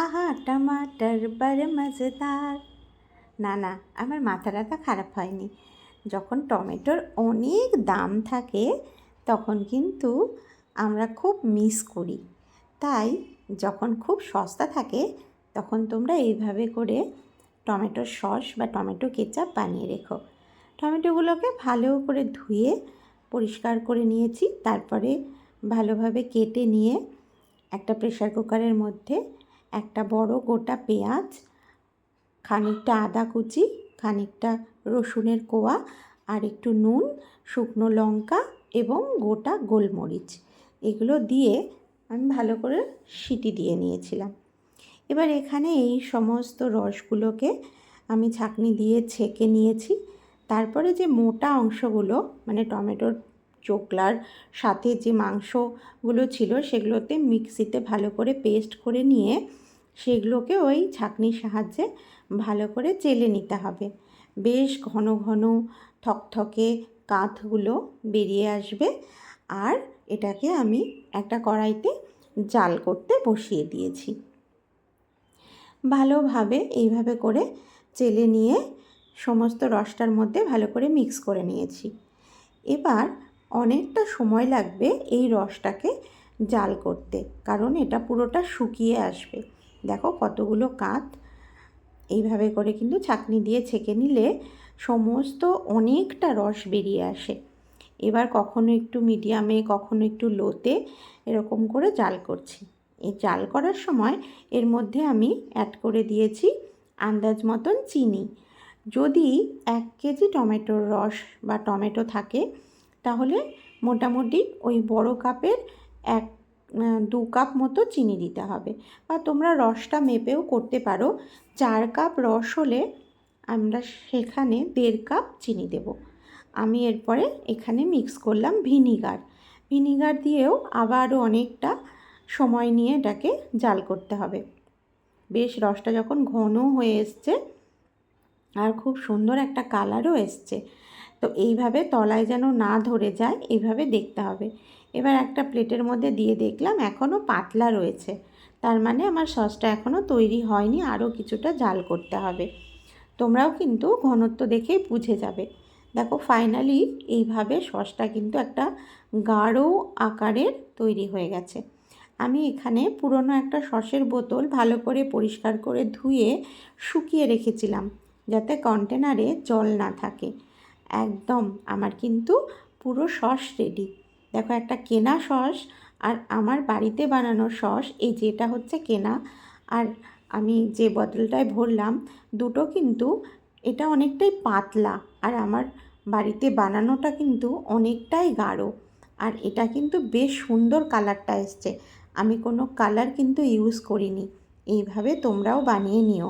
আহা, টমাটার বড় মজেদার। না না, আমার মাথা ব্যথা খারাপ হয়নি। যখন টমেটোর অনেক দাম থাকে, তখন কিন্তু আমরা খুব মিস করি। তাই যখন খুব সস্তা থাকে, তখন তোমরা এইভাবে করে টমেটোর সস বা টমেটো কেচাপ বানিয়ে রেখো। টমেটোগুলোকে ভালো করে ধুয়ে পরিষ্কার করে নিয়েছি। তারপরে ভালোভাবে কেটে নিয়ে একটা প্রেশার কুকারের মধ্যে একটা বড় গোটা পেঁয়াজ, খানিকটা আদা কুচি, খানিকটা রসুনের কোয়া আর একটু নুন, শুকনো লঙ্কা এবং গোটা গোলমরিচ। এগুলো দিয়ে আমি ভালো করে সিটি দিয়ে নিয়েছিলাম। এবার এখানে এই সমস্ত রসগুলোকে আমি ছাঁকনি দিয়ে ছেঁকে নিয়েছি। তারপরে যে মোটা অংশগুলো মানে টমেটোর চোকলার সাথে যে মাংসগুলো ছিল সেগুলোতে মিক্সিতে ভালো করে পেস্ট করে নিয়ে সেগুলোকে ওই ছাঁকনির সাহায্যে ভালো করে চেলে নিতে হবে। বেশ ঘন ঘন থকথকে কাঁধগুলো বেরিয়ে আসবে আর এটাকে আমি একটা কড়াইতে জাল করতে বসিয়ে দিয়েছি। ভালোভাবে এইভাবে করে চেলে নিয়ে সমস্ত রসটার মধ্যে ভালো করে মিক্স করে নিয়েছি। এবার অনেকটা সময় লাগবে এই রসটাকে জাল করতে, কারণ এটা পুরোটা শুকিয়ে আসবে। দেখো কতগুলো কাঁধ এইভাবে করে কিন্তু ছাঁকনি দিয়ে ছেঁকে নিলে সমস্ত অনেকটা রস বেরিয়ে আসে। এবার কখনো একটু মিডিয়ামে, কখনো একটু লোতে এরকম করে জাল করছি। এই জাল করার সময় এর মধ্যে আমি অ্যাড করে দিয়েছি আন্দাজ মতন চিনি। যদি এক কেজি টমেটোর রস বা টমেটো থাকে, তাহলে মোটামুটি ওই বড় কাপের এক দু কাপ মতো চিনি দিতে হবে। বা তোমরা রসটা মেপেও করতে পারো। চার কাপ রস হলে আমরা সেখানে দেড় কাপ চিনি দেব। আমি এরপরে এখানে মিক্স করলাম ভিনিগার ভিনিগার দিয়েও আবারও অনেকটা সময় নিয়ে এটাকে জাল করতে হবে। বেশ রসটা যখন ঘন হয়ে এসছে আর খুব সুন্দর একটা কালারও এসছে। তো এইভাবে তলায় যেন না ধরে যায়, এইভাবে দেখতে হবে। এবার একটা প্লেটের মধ্যে দিয়ে দেখলাম এখনও পাতলা রয়েছে। তার মানে আমার সসটা এখনও তৈরি হয়নি, আরও কিছুটা জাল করতে হবে। তোমরাও কিন্তু ঘনত্ব দেখেই বুঝে যাবে। দেখো ফাইনালি এইভাবে সসটা কিন্তু একটা গাঢ় আকারের তৈরি হয়ে গেছে। আমি এখানে পুরনো একটা সসের বোতল ভালো করে পরিষ্কার করে ধুয়ে শুকিয়ে রেখেছিলাম, যাতে কন্টেনারে জল না থাকে। একদম, আমার কিন্তু পুরো সস রেডি দেখো একটা কেনা সস আর আমার বাড়িতে বানানো সস, এই যেটা হচ্ছে কেনা। আর আমি যে বোতলটায় ভরলাম, দুটো কিন্তু এটা অনেকটাই পাতলা আর আমার বাড়িতে বানানোটা কিন্তু অনেকটাই গাঢ়। আর এটা কিন্তু বেশ সুন্দর কালারটা এসছে। আমি কোনো কালার কিন্তু ইউজ করিনি। এইভাবে তোমরাও বানিয়ে নিও।